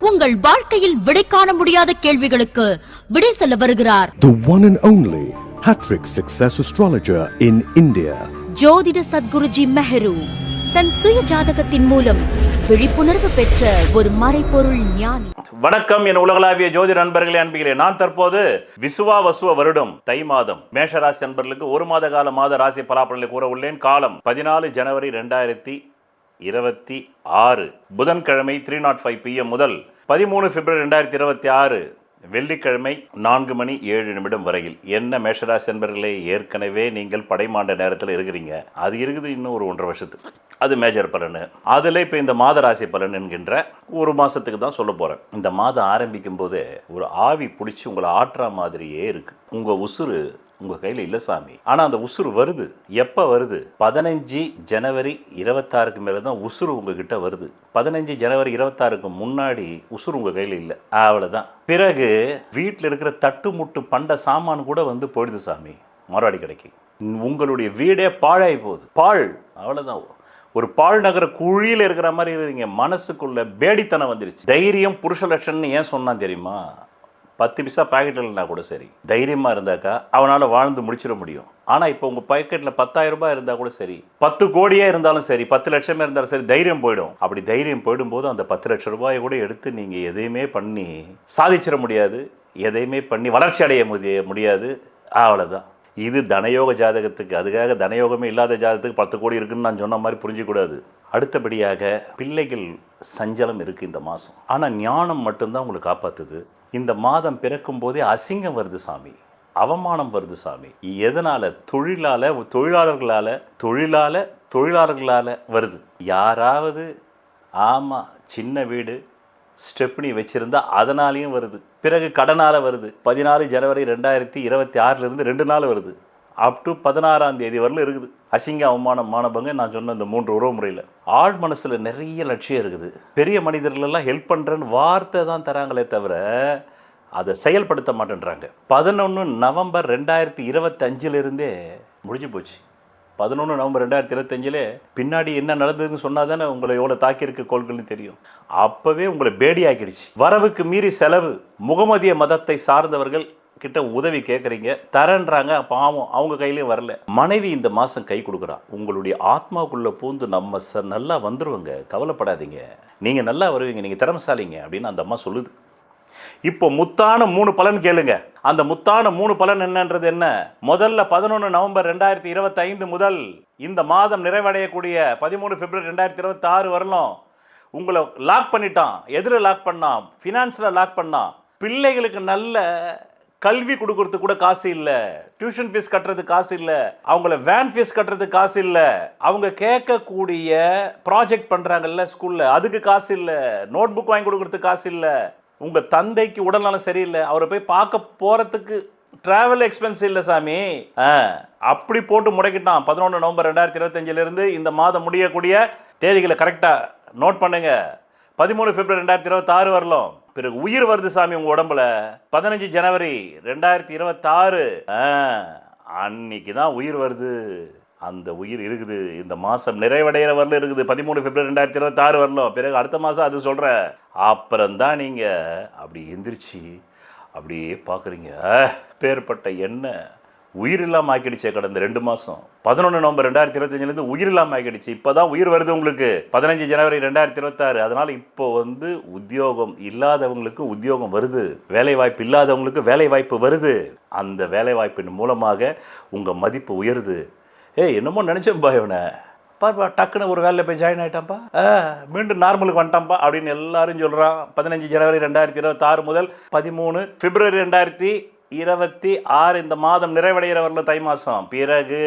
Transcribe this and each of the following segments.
உங்கள் வாழ்க்கையில் விடை காண முடியாத கேள்விகளுக்கு விடை சொல்ல வருகிறார். The one and only Hattrick Success Astrologer in India. ஜோதிட சத்குருஜி மெஹரு தன் சுய ஜாதகத்தின் மூலம் விழிப்புணர்வு பெற்ற ஒரு மறைபொருள் ஞானி. வணக்கம் என் உலகளாவிய ஜோதி நண்பர்களே அன்பிகளே. நான் தற்போது விசுவா வசுவ வருடம் தை மாதம். மேஷராசி நண்பர்களுக்கு ஒரு மாத கால மாத ராசி பலாபலனை கூற உள்ளேன். காலம் பதினாலு ஜனவரி ரெண்டாயிரத்தி இருபத்தி ஆறு புதன்கிழமை த்ரீ நாட் ஃபைவ் பிஎம் முதல் பதிமூணு பிப்ரவரி ரெண்டாயிரத்தி இருபத்தி ஆறு வெள்ளிக்கிழமை நான்கு மணி ஏழு நிமிடம் வரையில். என்ன மேஷராசி என்பர்களே ஏற்கனவே நீங்கள் படைமாண்ட நேரத்தில் இருக்கிறீங்க. அது இருக்குது இன்னும் ஒரு ஒன்றரை வருஷத்துக்கு. அது மேஜர் பலன். அதில் இப்போ இந்த மாத ராசி பலன் என்கின்ற ஒரு மாதத்துக்கு தான் சொல்ல போகிறேன் இந்த மாதம் ஆரம்பிக்கும் போதே ஒரு ஆவி பிடிச்சி உங்களை ஆட்டுற மாதிரியே இருக்குது உங்கள் உசுறு உங்கள் கையில் இல்லை சாமி. ஆனால் அந்த உசுறு வருது. எப்போ வருது? பதினஞ்சு ஜனவரி இருபத்தாறுக்கு மேலே தான் உசுறு உங்ககிட்ட வருது. பதினஞ்சு ஜனவரி இருபத்தாறுக்கு முன்னாடி உசுறு உங்கள் கையில் இல்லை. அவ்வளோதான் பிறகு வீட்டில் இருக்கிற தட்டு முட்டு பண்ட சாமான் கூட வந்து போயிடுது சாமி. மறுபடி கிடைக்கு. உங்களுடைய வீடே பாழாகி போகுது. பாழ். அவ்வளோதான் ஒரு பாழ் நகர குழியில் இருக்கிற மாதிரி இருக்கீங்க மனசுக்குள்ள பேடித்தனம் வந்துருச்சு. தைரியம் புருஷ லட்சணம்னு ஏன் சொன்னான் தெரியுமா? பத்து பிசா பாக்கெட்டில் இல்லைனா கூட சரி. தைரியமாக இருந்தாக்கா அவனால் வாழ்ந்து முடிச்சிட முடியும். ஆனால் இப்போ உங்கள் பாக்கெட்டில் பத்தாயிரம் ரூபாய் இருந்தால் கூட சரி. பத்து கோடியே இருந்தாலும் சரி பத்து லட்சமே இருந்தாலும் சரி தைரியம் போயிடும். அப்படி தைரியம் போயிடும்போது அந்த பத்து லட்சம் ரூபாயை கூட எடுத்து நீங்கள் எதையுமே பண்ணி சாதிச்சிட முடியாது. எதையுமே பண்ணி வளர்ச்சி அடைய முடிய முடியாது. அவ்வளோதான் இது தனயோக ஜாதகத்துக்கு அதுக்காக தனயோகமே இல்லாத ஜாதகத்துக்கு பத்து கோடி இருக்குன்னு நான் சொன்ன மாதிரி புரிஞ்சிக்கூடாது. அடுத்தபடியாக பிள்ளைகள் சஞ்சலம் இருக்குது இந்த மாதம் ஆனால் ஞானம் மட்டும்தான் உங்களை காப்பாற்றுது இந்த மாதம் பிறக்கும் போதே அசிங்கம் வருது சாமி அவமானம் வருது சாமி. எதனால்? தொழிலால் தொழிலாளர்களால் தொழிலால் தொழிலாளர்களால் வருது. யாராவது ஆமாம் சின்ன வீடு ஸ்டெப்னி வச்சுருந்தா அதனாலையும் வருது. பிறகு கடனால் வருது. பதினாறு ஜனவரி ரெண்டாயிரத்தி இருபத்தி ஆறிலிருந்து ரெண்டு நாள் வருது. அப் டு பதினாறாம் தேதி வரல இருக்குது. அசிங்க அவமானம் மானபங்க நான் சொன்ன இந்த மூன்று உறவு முறையில். ஆழ் மனசில் நிறைய லட்சியம் இருக்குது. பெரிய மனிதர்களெல்லாம் ஹெல்ப் பண்ணுறேன்னு வார்த்தை தான் தராங்களே தவிர அதை செயல்படுத்த மாட்டேன்றாங்க. பதினொன்று நவம்பர் ரெண்டாயிரத்தி இருபத்தஞ்சிலிருந்தே முடிஞ்சு போச்சு. பதினொன்று நவம்பர் ரெண்டாயிரத்தி இருபத்தஞ்சிலே பின்னாடி என்ன நடந்ததுன்னு சொன்னால் தானே உங்களை எவ்வளோ தாக்கியிருக்க கோள்கள்னு தெரியும். அப்போவே உங்களை பேடி ஆக்கிடுச்சு வரவுக்கு மீறி செலவு முகமதிய மதத்தை சார்ந்தவர்கள் கிட்ட உதவி கேட்குறீங்க தரேன்றாங்க பாவம் அவங்க கையிலையும் வரல. மனைவி இந்த மாதம் கை கொடுக்குறா. உங்களுடைய ஆத்மாவுக்குள்ளே பூந்து நம்ம ச நல்லா வந்துருவோங்க. கவலைப்படாதீங்க. நீங்கள் நல்லா வருவீங்க நீங்கள் திறமசாலிங்க அப்படின்னு அந்த அம்மா சொல்லுது. இப்போ முத்தான மூணு பலன் கேளுங்க. அந்த முத்தான மூணு பலன் என்னன்றது என்ன? முதல்ல பதினொன்று நவம்பர் ரெண்டாயிரத்தி இருபத்தைந்து முதல் இந்த மாதம் நிறைவடையக்கூடிய பதிமூணு பிப்ரவரி ரெண்டாயிரத்தி இருபத்தி ஆறு வரலும் உங்களை லாக் பண்ணிட்டான். எதில் லாக் பண்ணான். ஃபினான்ஸில் லாக் பண்ணான். பிள்ளைகளுக்கு நல்ல கல்வி கொடுக்கறதுக்கு கூட காசு இல்லை. டியூஷன் ஃபீஸ் கட்டுறதுக்கு காசு இல்லை. அவங்கள வேன் ஃபீஸ் கட்டுறதுக்கு காசு இல்லை. அவங்க கேட்கக்கூடிய ப்ராஜெக்ட் பண்ணுறாங்கல்ல ஸ்கூலில் அதுக்கு காசு இல்லை. நோட் புக் வாங்கி கொடுக்கறதுக்கு காசு இல்லை. உங்கள் தந்தைக்கு உடல்நலம் சரியில்லை. அவரை போய் பார்க்க போகிறதுக்கு ட்ராவல் எக்ஸ்பென்ஸ் இல்லை சாமி. ஆ அப்படி போட்டு முடக்கிட்டான். பதினொன்று நவம்பர் ரெண்டாயிரத்தி இருபத்தஞ்சிலிருந்து இந்த மாதம் முடியக்கூடிய தேதிகளை கரெக்டாக நோட் பண்ணுங்கள் பதிமூணு பிப்ரவரி ரெண்டாயிரத்தி இருபத்தாறு வரலாம். பிறகு உயிர் வருது சாமி உங்கள் உடம்புல. பதினஞ்சு ஜனவரி ரெண்டாயிரத்தி இருபத்தாறு. அன்னைக்கு தான் உயிர் வருது. அந்த உயிர் இருக்குது. இந்த மாதம் நிறைவடைகிற வரல இருக்குது. பதிமூணு பிப்ரவரி ரெண்டாயிரத்தி இருபத்தாறு வரலாம். பிறகு அடுத்த மாதம் அது சொல்கிறேன் அப்புறம்தான் நீங்கள் அப்படி எந்திரிச்சு அப்படியே பார்க்குறீங்க. பேர்பட்ட எண்ணெய். உயிர் இல்லாமல் ஆக்கிடுச்சே கடந்த ரெண்டு மாதம் பதினொன்று நவம்பர் ரெண்டாயிரத்தி இருபத்தஞ்சிலேருந்து உயிர் இல்லாமல் ஆக்கிடுச்சு இப்போ தான் உயிர் வருது உங்களுக்கு. பதினஞ்சு ஜனவரி ரெண்டாயிரத்தி இருபத்தாறு. அதனால் இப்போ வந்து உத்தியோகம் இல்லாதவங்களுக்கு உத்தியோகம் வருது. வேலை வாய்ப்பு இல்லாதவங்களுக்கு வேலை வாய்ப்பு வருது. அந்த வேலை வாய்ப்பின் மூலமாக உங்கள் மதிப்பு உயருது. ஏய் என்னமோ நினச்சேன்பா இவனை. பாப்பா டக்குன்னு ஒரு வேலையில் போய் ஜாயின் ஆகிட்டான்ப்பா மீண்டும் நார்மலுக்கு வந்துட்டான்ப்பா அப்படின்னு எல்லாரும் சொல்கிறான் பதினஞ்சு ஜனவரி ரெண்டாயிரத்தி இருபத்தாறு முதல் பதிமூணு பிப்ரவரி ரெண்டாயிரத்தி இருபத்தி ஆறு இந்த மாதம் நிறைவடைகிற வரல தை மாதம் பிறகு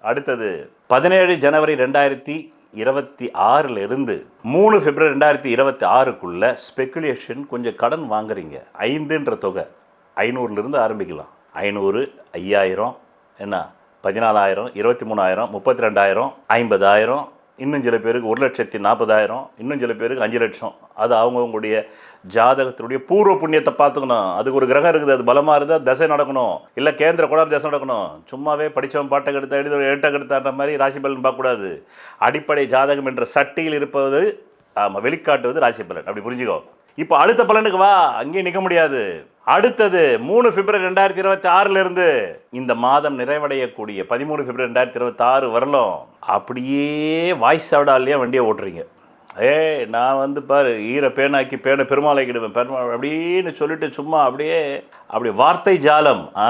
அடுத்தது பதினேழு ஜனவரி ரெண்டாயிரத்தி இருபத்தி ஆறில் இருந்து மூணு பிப்ரவரி ரெண்டாயிரத்தி இருபத்தி ஆறுக்குள்ள ஸ்பெக்குலேஷன் கொஞ்சம் கடன் வாங்குறீங்க. ஐந்துன்ற தொகை. ஐநூறுலேருந்து ஆரம்பிக்கலாம். ஐநூறு ஐயாயிரம் என்ன? பதினாலாயிரம் இருபத்தி மூணாயிரம் முப்பத்தி ரெண்டாயிரம் ஐம்பதாயிரம் இன்னும் சில பேருக்கு ஒரு லட்சத்தி நாற்பதாயிரம் இன்னும் சில பேருக்கு அஞ்சு லட்சம். அது அவங்கவுங்களுடைய ஜாதகத்தினுடைய பூர்வ புண்ணியத்தை பார்த்துக்கணும். அதுக்கு ஒரு கிரகம் இருக்குது அது பலமாக இருந்தால் தசை நடக்கணும். இல்லை கேந்திர கூட தசை நடக்கணும். சும்மாவே படித்தவன் பாட்டை கெடுத்த எழுத ஏட்டை கெடுத்தான்ற மாதிரி ராசி பலன் பார்க்கக்கூடாது. அடிப்படை ஜாதகம் என்ற சட்டியில் இருப்பது ஆமாம் வெளிக்காட்டுவது ராசி பலன். அப்படி புரிஞ்சுக்கோ. இப்போ அடுத்த பலனுக்கு வா அங்கேயும் நிற்க முடியாது. அடுத்தது மூணு பிப்ரவரி ரெண்டாயிரத்தி இருபத்தி ஆறிலிருந்து இந்த மாதம் நிறைவடையக்கூடிய பதிமூணு பிப்ரவரி ரெண்டாயிரத்தி இருபத்தி ஆறு வரலும் அப்படியே வாய்ஸ் சவுடாலேயே வண்டியை ஓட்டுறீங்க. ஏய் நான் வந்து பாரு ஈர பேனாக்கி பேனை பெருமாளைக்கிடுவேன் பெருமாள் அப்படின்னு சொல்லிட்டு சும்மா அப்படியே அப்படி வார்த்தை ஜாலம் ஆ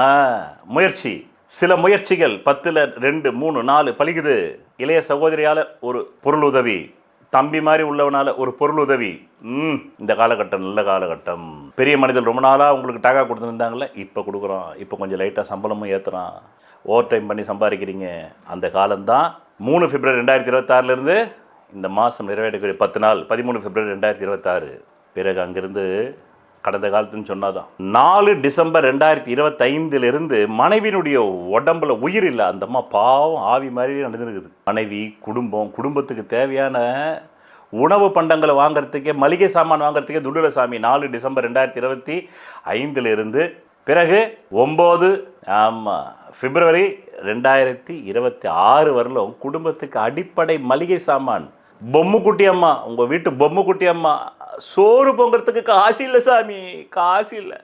முயற்சி. சில முயற்சிகள் பத்தில் ரெண்டு மூணு நாலு பழிக்குது. இளைய சகோதரியால் ஒரு பொருள் உதவி தம்பி மாதிரி உள்ளவனால ஒரு பொருள் உதவி. ம் இந்த காலகட்டம் நல்ல காலகட்டம். பெரிய மனிதர் ரொம்ப நாளாக உங்களுக்கு டாக்கா கொடுத்துருந்தாங்களே இப்போ கொடுக்குறோம் இப்போ கொஞ்சம் லைட்டாக சம்பளமும் ஏற்றுறான் ஓவர் டைம் பண்ணி சம்பாதிக்கிறீங்க. அந்த காலம்தான் மூணு பிப்ரவரி ரெண்டாயிரத்தி இருபத்தாறுலேருந்து இந்த மாதம் நிறைவேற்றக்கூடிய பத்து நாள் பதிமூணு பிப்ரவரி ரெண்டாயிரத்தி இருபத்தாறு. பிறகு அங்கேருந்து கடந்த காலத்துன்னு சொன்னாதான். நாலு டிசம்பர் ரெண்டாயிரத்தி இருபத்தைந்திலிருந்து மனைவியினுடைய உடம்புல உயிர் இல்லை. அந்த அம்மா பாவம் ஆவி மாதிரி நடந்துருக்குது. மனைவி குடும்பம் குடும்பத்துக்கு தேவையான உணவு பண்டங்களை வாங்குறதுக்கே மளிகை சாமான் வாங்குறதுக்கே துண்டுலசாமி சாமி. நாலு டிசம்பர் ரெண்டாயிரத்தி இருபத்தி ஐந்திலிருந்து பிறகு ஒம்பது ஆமாம் பிப்ரவரி ரெண்டாயிரத்தி இருபத்தி ஆறு வரலும் குடும்பத்துக்கு அடிப்படை மளிகை சாமான் பொம்மை குட்டி அம்மா உங்கள் வீட்டு பொம்மை குட்டி அம்மா. சோறு பொங்குறதுக்கு காசு இல்லை சாமி காசு இல்லை.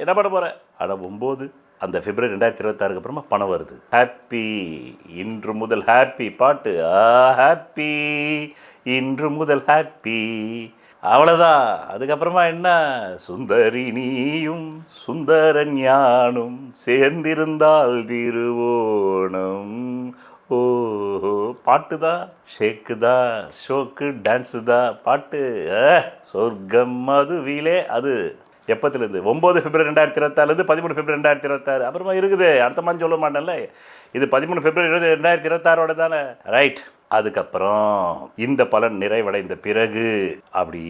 என்ன பண்ண போகிறேன் ஆனால் ஒம்பது அந்த பிப்ரவரி ரெண்டாயிரத்தி இருபத்தாறுக்கு அப்புறமா பணம் வருது. ஹாப்பி இன்று முதல் ஹாப்பி பாட்டு. ஹாப்பி இன்று முதல் ஹாப்பி அவ்வளோதான் அதுக்கப்புறமா என்ன? சுந்தரி நீயும் சுந்தரன் ஞானும் சேர்ந்திருந்தால் திருவோணம். ஓஹோ பாட்டு தான் ஷேக்கு தான் ஷோக்கு டான்ஸு தான் பாட்டு அஹ், சொர்க்கம் மதுவிலே அது. எப்பத்துலேருந்து? ஒம்பது பிப்ரவரி ரெண்டாயிரத்தி இருபத்தாறுலேருந்து பதிமூணு பிப்ரவரி ரெண்டாயிரத்தி இருபத்தாறு அப்புறமா இருக்குது அடுத்த மாதிரி சொல்ல மாட்டேன்ல. இது பதிமூணு பிப்ரவரி இருபது ரெண்டாயிரத்தி இருபத்தாறோட தானே. ரைட் அதுக்கப்புறம் இந்த பலன் நிறைவடைந்த பிறகு அப்படி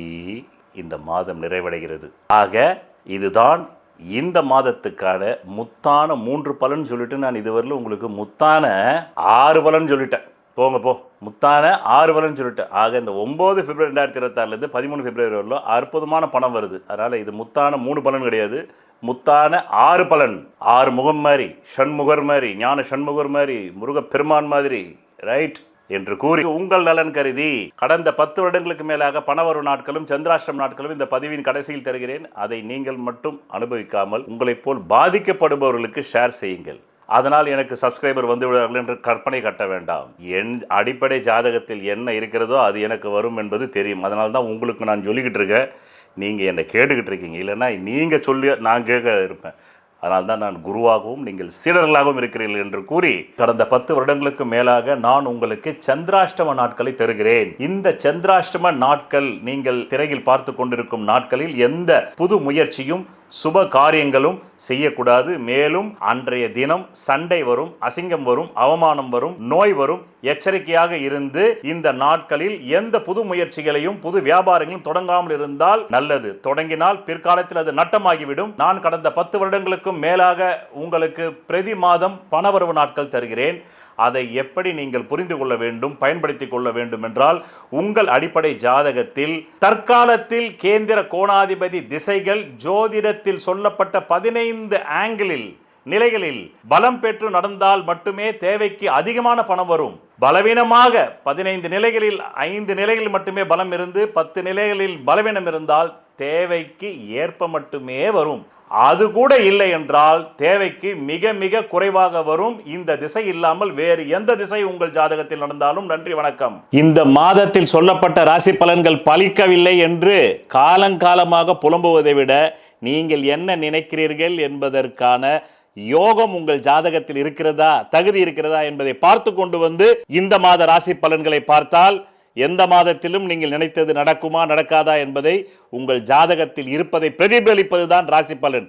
இந்த மாதம் நிறைவடைகிறது. ஆக இதுதான் இந்த மாதத்துக்கான முத்தான மூன்று பலன் சொல்லிட்டு நான் இதுவரையிலும் உங்களுக்கு முத்தான ஆறு பலன் சொல்லிட்டேன். போங்க போ. முத்தான ஆறு பலன் சொல்லிட்டேன். ஆக இந்த ஒம்பது பிப்ரவரி ரெண்டாயிரத்தி இருபத்தாறுலேருந்து பதிமூணு பிப்ரவரி வரலும் அற்புதமான பணம் வருது. அதனால் இது முத்தான மூணு பலன் கிடையாது. முத்தான ஆறு பலன். ஆறு முகம் மாதிரி ஷண்முகர் மாதிரி ஞான ஷண்முகர் மாதிரி முருகப்பெருமான் மாதிரி ரைட் என்று கூறி உங்கள் நலன் கருதி கடந்த பத்து வருடங்களுக்கு மேலாக பணவரு நாட்களும் சந்திராஷ்டிரம் நாட்களும் இந்த பதிவின் கடைசியில் தருகிறேன். அதை நீங்கள் மட்டும் அனுபவிக்காமல் உங்களைப் போல் பாதிக்கப்படுபவர்களுக்கு ஷேர் செய்யுங்கள். அதனால் எனக்கு சப்ஸ்கிரைபர் வந்து விடுவார்கள் என்று கற்பனை கட்ட வேண்டாம். என் அடிப்படை ஜாதகத்தில் என்ன இருக்கிறதோ அது எனக்கு வரும் என்பது தெரியும். அதனால தான் உங்களுக்கு நான் சொல்லிக்கிட்டு இருக்கேன். நீங்கள் என்னை கேட்டுக்கிட்டு இருக்கீங்க. இல்லைன்னா நீங்கள் சொல்லி நான் கேட்க இருப்பேன். அதனால் தான் நான் குருவாகவும் நீங்கள் சீடர்களாகவும் இருக்கிறீர்கள் என்று கூறி கடந்த பத்து வருடங்களுக்கு மேலாக நான் உங்களுக்கு சந்திராஷ்டம நாட்களை தருகிறேன். இந்த சந்திராஷ்டம நாட்கள் நீங்கள் திரையில் பார்த்து கொண்டிருக்கும் நாட்களில் எந்த புது முயற்சியும் சுப காரியங்களும் செய்யக்கூடாது. மேலும் அன்றைய தினம் சண்டை வரும் அசிங்கம் வரும் அவமானம் வரும் நோய் வரும். எச்சரிக்கையாக இருந்து இந்த நாட்களில் எந்த புது முயற்சிகளையும் புது வியாபாரங்களும் தொடங்காமல் இருந்தால் நல்லது. தொடங்கினால் பிற்காலத்தில் அது நட்டமாகிவிடும். நான் கடந்த பத்து வருடங்களுக்கும் மேலாக உங்களுக்கு பிரதி மாதம் பணவரவு நாட்கள் தருகிறேன். அதை எப்படி நீங்கள் புரிந்து கொள்ள வேண்டும் பயன்படுத்தி கொள்ள வேண்டும் என்றால் உங்கள் அடிப்படை ஜாதகத்தில் தற்காலத்தில் கேந்திர கோணாதிபதி திசைகள் ஜோதிடத்தில் சொல்லப்பட்ட பதினைந்து ஆங்கிளில் நிலைகளில் பலம் பெற்று நடந்தால் மட்டுமே தேவைக்கு அதிகமான பணம் வரும். பலவீனமாக பதினைந்து நிலைகளில் ஐந்து நிலைகளில் மட்டுமே பலம் இருந்து பத்து நிலைகளில் பலவீனம் இருந்தால் தேவைக்கு ஏற்ப மட்டுமே வரும். அது கூட இல்லை என்றால் தேவைக்கு மிக மிக குறைவாக வரும். இந்த திசை இல்லாமல் வேறு எந்த திசை உங்கள் ஜாதகத்தில் நடந்தாலும்? நன்றி வணக்கம். இந்த மாதத்தில் சொல்லப்பட்ட ராசி பலன்கள் பலிக்கவில்லை என்று காலங்காலமாக புலம்புவதை விட நீங்கள் என்ன நினைக்கிறீர்கள் என்பதற்கான யோகம் உங்கள் ஜாதகத்தில் இருக்கிறதா? தகுதி இருக்கிறதா என்பதை பார்த்து கொண்டு வந்து இந்த மாத ராசி பலன்களை பார்த்தால் எந்த மாதத்திலும் நீங்கள் நினைத்தது நடக்குமா நடக்காதா என்பதை உங்கள் ஜாதகத்தில் இருப்பதை பிரதிபலிப்பதுதான் ராசி பலன்